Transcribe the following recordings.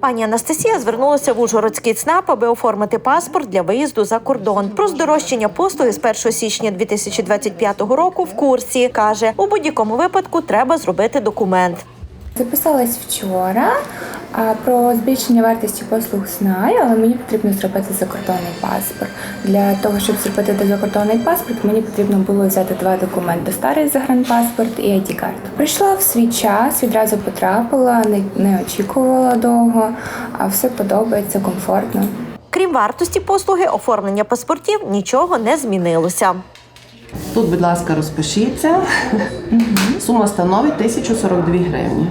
Пані Анастасія звернулася в Ужгородський ЦНАП, аби оформити паспорт для виїзду за кордон. Про здорожчання послуги з 1 січня 2025 року в курсі каже: у будь-якому випадку треба зробити документ. Записалась вчора. Про збільшення вартості послуг знаю, але мені потрібно зробити закордонний паспорт. Для того, щоб зробити закордонний паспорт, мені потрібно було взяти два документи: старий загранпаспорт і id карту Прийшла в свій час, відразу потрапила, не очікувала довго, а все подобається, комфортно. Крім вартості послуги, оформлення паспортів нічого не змінилося. Тут, будь ласка, розпишіться. Сума становить 1042 гривні.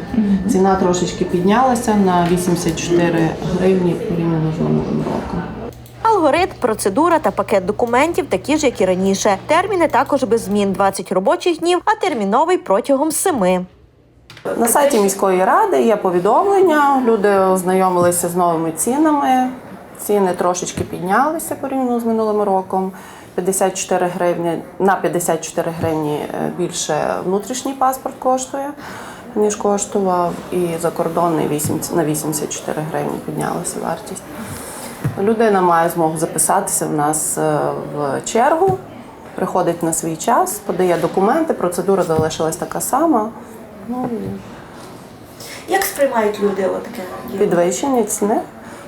Ціна трошечки піднялася на 84 гривні порівняно з минулим роком. Алгоритм, процедура та пакет документів такі ж, як і раніше. Терміни також без змін 20 робочих днів, а терміновий протягом 7. На сайті міської ради є повідомлення. Люди ознайомилися з новими цінами. Ціни трошечки піднялися порівняно з минулим роком. 54 гривні на 54 гривні е, більше внутрішній паспорт коштує, ніж коштував, і закордонний 8, на 84 гривні піднялася вартість. Людина має змогу записатися в нас е, в чергу, приходить на свій час, подає документи, процедура залишилась така сама. Ну, і Як сприймають люди отаке? підвищення ціни.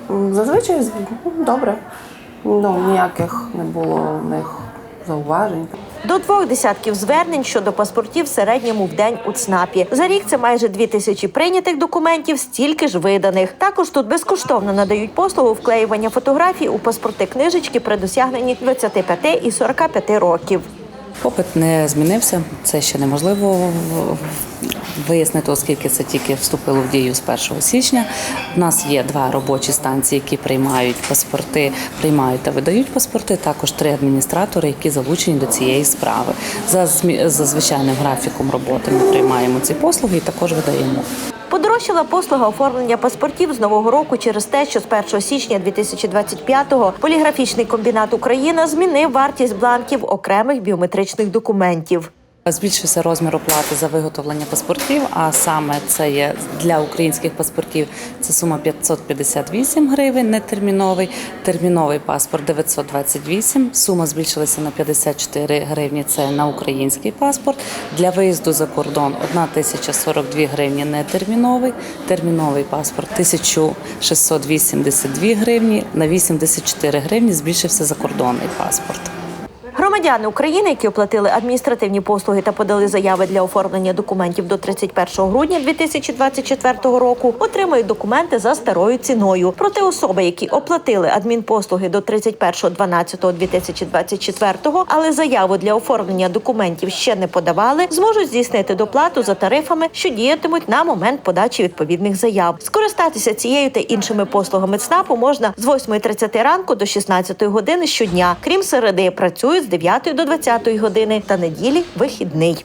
Зазвичай добре. Ну, ніяких не було в них зауважень. До двох десятків звернень щодо паспортів в середньому в день у ЦНАПі. За рік це майже дві тисячі прийнятих документів, стільки ж виданих. Також тут безкоштовно надають послугу вклеювання фотографій у паспорти книжечки при досягненні 25 і 45 років. Попит не змінився. Це ще неможливо вияснити, оскільки це тільки вступило в дію з 1 січня. У нас є два робочі станції, які приймають паспорти, приймають та видають паспорти. Також три адміністратори, які залучені до цієї справи. За за звичайним графіком роботи ми приймаємо ці послуги і також видаємо. Подорожчала послуга оформлення паспортів з нового року через те, що з 1 січня 2025-го поліграфічний комбінат Україна змінив вартість бланків окремих біометричних документів. Збільшився розмір оплати за виготовлення паспортів, а саме це є для українських паспортів це сума 558 гривень, нетерміновий, терміновий паспорт 928, сума збільшилася на 54 гривні, це на український паспорт. Для виїзду за кордон 1042 гривні нетерміновий, терміновий паспорт 1682 гривні, на 84 гривні збільшився закордонний паспорт. Громадяни України, які оплатили адміністративні послуги та подали заяви для оформлення документів до 31 грудня 2024 року, отримають документи за старою ціною. Проте особи, які оплатили адмінпослуги до 31.12.2024, але заяву для оформлення документів ще не подавали, зможуть здійснити доплату за тарифами, що діятимуть на момент подачі відповідних заяв. Скористатися цією та іншими послугами ЦНАПу можна з 8.30 ранку до 16 години щодня. Крім середи, працюють з 9 до 20 години та неділі вихідний.